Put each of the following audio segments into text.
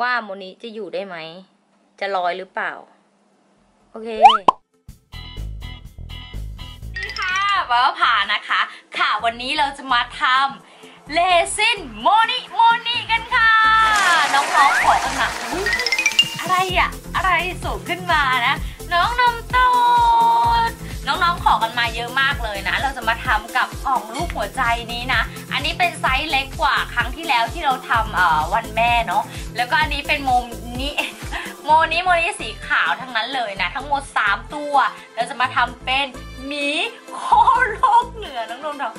ว่าโมนิจะอยู่ได้ไหม จะลอยหรือเปล่า โอเคนี่ค่ะป้าผ่านะคะ ค่ะวันนี้เราจะมาทำเลซินโมนิโมนิกันค่ะ น้องๆขอกันมาอะไรอะอะไรสูงขึ้นมานะ น้องนมโตดน้องๆขอกันมาเยอะมากเลยนะ เราจะมาทำกับกล่องรูปหัวใจนี้นะ อันนี้เป็นไซส์เล็กกว่าครั้งที่แล้วที่เราทำวันแม่เนาะ แล้วก็อันนี้เป็นโมนี้โมนี้โมนี้สีขาวทั้งนั้นเลยนะ ทั้งหมด 3 ตัว เราจะมาทำเป็นหมีโคโลกเหนือน้องนนท์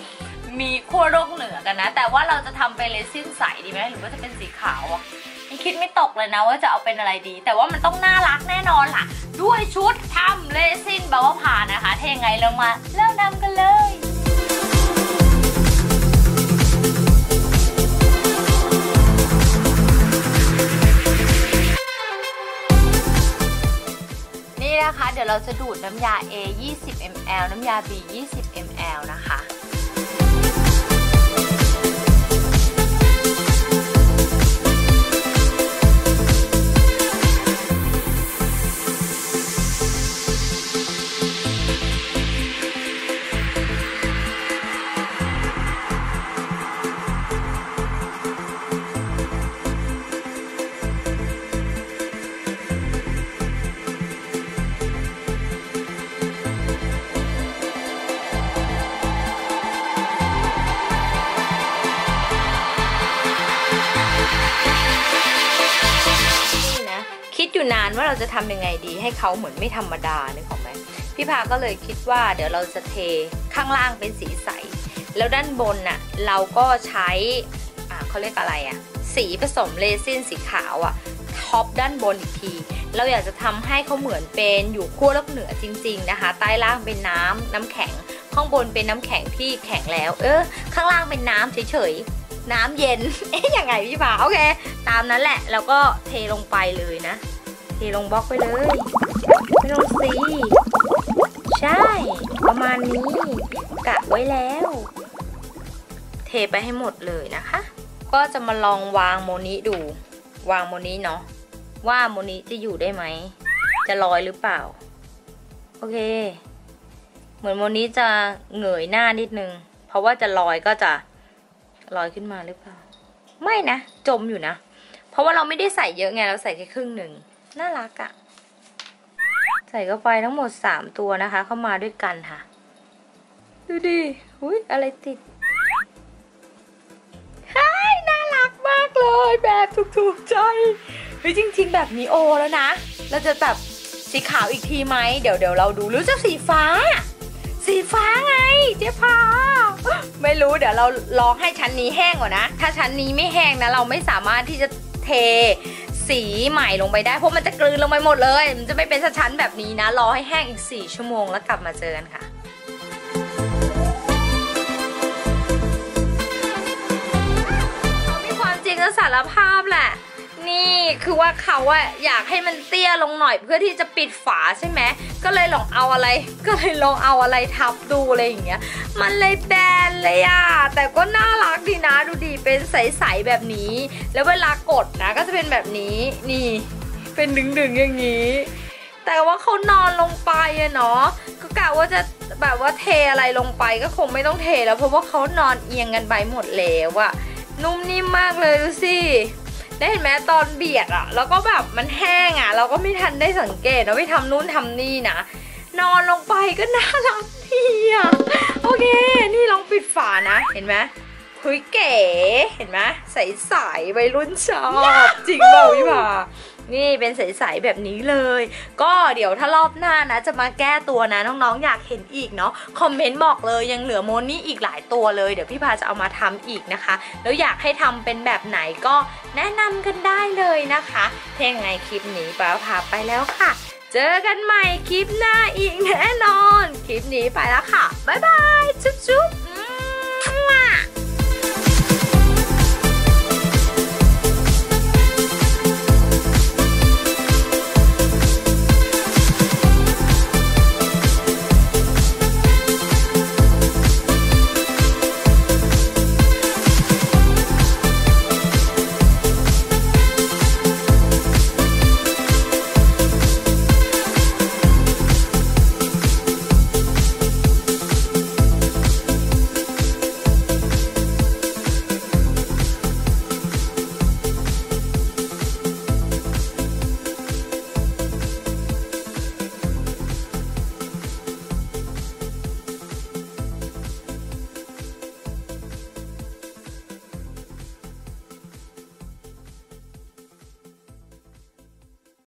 หมีโคโลกเหนือกันนะ แต่ว่าเราจะทำเป็นเลซินใสดีไหมหรือว่าจะเป็นสีขาวอะยังคิดไม่ตกเลยนะว่าจะเอาเป็นอะไรดี แต่ว่ามันต้องน่ารักแน่นอนล่ะ ด้วยชุดทำเลซินบาวผ่านะคะถ้ายังไงเรามาเริ่มทำกันเลย นี่นะคะ เดี๋ยวเราจะดูดน้ำยา A 20 ml น้ำยา B 20 ml นะคะ อยู่นานว่าเราจะทำยังไงดีให้เขาเหมือนไม่ธรรมดานึกออกไหมพี่พาก็เลยคิดว่าเดี๋ยวเราจะเทข้างล่างเป็นสีใส แล้วด้านบนน่ะเราก็ใช้อ่าเขาเรียกอะไรอะสีผสมเรซินสีขาวอะท็อปด้านบนอีกที เราอยากจะทำให้เขาเหมือนเป็นอยู่ขั้วโลกเหนือจริง ๆนะคะ ใต้ล่างเป็นน้ำน้ำแข็ง ข้างบนเป็นน้ำแข็งที่แข็งแล้ว เออ ข้างล่างเป็นน้ำเฉยๆน้ำเย็น เอ๊ะยังไงพี่ผาโอเค ตามนั้นแหละ แล้วก็เทลงไปเลยนะ ทลงบล็อกไปเลย ไม่ลงสี ใช่ ประมาณนี้ กะไว้แล้ว เทไปให้หมดเลยนะคะ ก็จะมาลองวางโมนิดู วางโมนิเนาะ ว่าโมนิจะอยู่ได้ไหม จะลอยหรือเปล่า โอเค เหมือนโมนิจะเหงยหน้านิดนึง เพราะว่าจะลอยก็จะลอยขึ้นมาหรือเปล่า ไม่นะ จมอยู่นะ เพราะว่าเราไม่ได้ใส่เยอะไง เราใส่แค่ครึ่งหนึ่ง น่ารักอะใส่เข้าไปทั้งหมดสามตัวนะคะ เข้ามาด้วยกันค่ะ ดูดิอุ้ยอะไรติดฮ้ยน่ารักมากเลยแบบถูกๆใจเฮ้ยจริง ๆ แบบนี้โอแล้วนะ เราจะแบบสีขาวอีกทีไหมเดี๋ยวเดี๋ยวเราดูหรือจะสีฟ้า สีฟ้าไงเจ๊พาไม่รู้เดี๋ยวเราลองให้ชั้นนี้แห้งก่อนนะ ถ้าชั้นนี้ไม่แห้งนะ เราไม่สามารถที่จะเท สีใหม่ลงไปได้เพราะมันจะกลืนลงไปหมดเลย มันจะไม่เป็นชั้นแบบนี้นะ รอให้แห้งอีก 4 ชั่วโมงแล้วกลับมาเจอกันค่ะมีความจริงและสารภาพแหละ นี่คือว่าเขาอะอยากให้มันเตี้ยลงหน่อยเพื่อที่จะปิดฝาใช่ไหมก็เลยลองเอาอะไร ก็เลยลองเอาอะไรทับดูอะไรอย่างเงี้ย มันเลยแบนเลยอะแต่ก็น่ารักดีนะดูดีเป็นใสๆแบบนี้ แล้วเวลากดนะก็จะเป็นแบบนี้นี่ เป็นดึงๆอย่างนี้ แต่ว่าเขานอนลงไปอะเนาะก็กะว่าจะแบบว่าเทอะไรลงไปก็คงไม่ต้องเทแล้วเพราะว่าเขานอนเอียงกันไปหมดแล้วอะนุ่มนิ่มมากเลยดูสิ ได้เห็นไหมตอนเบียดอะแล้วก็แบบมันแห้งอะเราก็ไม่ทันได้สังเกตนะไปทำนู่นทำนี่นะนอนลงไปก็น่ารักดีอะโอเค นี่ลองปิดฝานะ เห็นไหมอุ้ยเก๋ เห็นไหมใสๆวัยรุ่นชอบ จริงเปล่าพี่ผา นี่เป็นใสๆแบบนี้เลย ก็เดี๋ยวถ้ารอบหน้านะ จะมาแก้ตัวนะน้องๆอยากเห็นอีกเนาะคอมเมนต์บอกเลยยังเหลือโมนี่อีกหลายตัวเลย เดี๋ยวพี่พาจะเอามาทำอีกนะคะ แล้วอยากให้ทำเป็นแบบไหนก็แนะนำกันได้เลยนะคะถ้ายังไงคลิปนี้ป้าพาไปแล้วค่ะ เจอกันใหม่คลิปหน้าอีกแน่นอน คลิปนี้ไปแล้วค่ะบ๊ายบายจุ๊บ